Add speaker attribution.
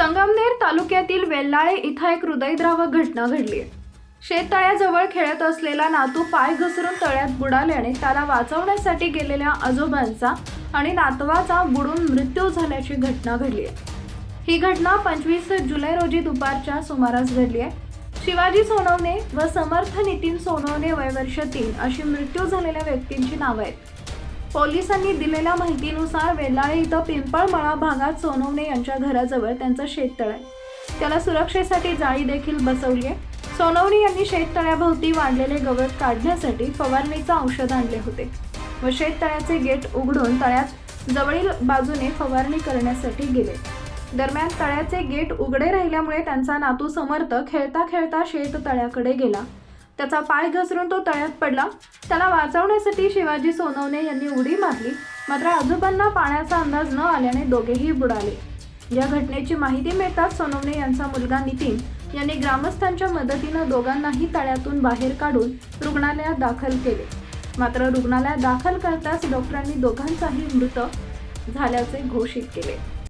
Speaker 1: संगमनेर तालुक्यातील वेल्लाळे इथं एक हृदयद्रावक घटना घडली. आहे शेततळ्याजवळ खेळत असलेला नातू पाय घसरून तळ्यात बुडाल्याने त्याला वाचवण्यासाठी गेलेल्या आजोबांचा आणि नातवाचा बुडून मृत्यू झाल्याची घटना घडली आहे. ही घटना पंचवीस जुलै रोजी दुपारच्या सुमारास घडली आहे. शिवाजी सोनवणे व समर्थ नितीन सोनवणे वय वर्ष तीन अशी मृत्यू झालेल्या व्यक्तींची नावं आहेत. पोलिसांनी दिलेल्या माहितीनुसार वेल्लाळे इथं पिंपळमळा भागात सोनवणे यांच्या घराजवळ त्यांचं शेततळ आहे. त्याला सुरक्षेसाठी जाळी देखील बसवली आहे. सोनवणे यांनी शेततळ्याभोवती वाढलेले गवत काढण्यासाठी फवारणीचं औषध आणले होते व शेततळ्याचे गेट उघडून तळ्यात जवळील बाजूने फवारणी करण्यासाठी गेले. दरम्यान तळ्याचे गेट उघडे राहिल्यामुळे त्यांचा नातू समर्थ खेळता खेळता शेततळ्याकडे गेला. त्याचा पाय घसरून तो तळ्यात पडला. त्याला वाचवण्यासाठी शिवाजी सोनवणे यांनी उडी मारली. मात्र आजोबांना पाण्याचा अंदाज न आल्याने दोघेही बुडाले. या घटनेची माहिती मिळताच सोनवणे यांचा मुलगा नितीन यांनी ग्रामस्थांच्या मदतीनं दोघांनाही तळ्यातून बाहेर काढून रुग्णालयात दाखल केले. मात्र रुग्णालयात दाखल करताच डॉक्टरांनी दोघांचाही मृत झाल्याचे घोषित केले.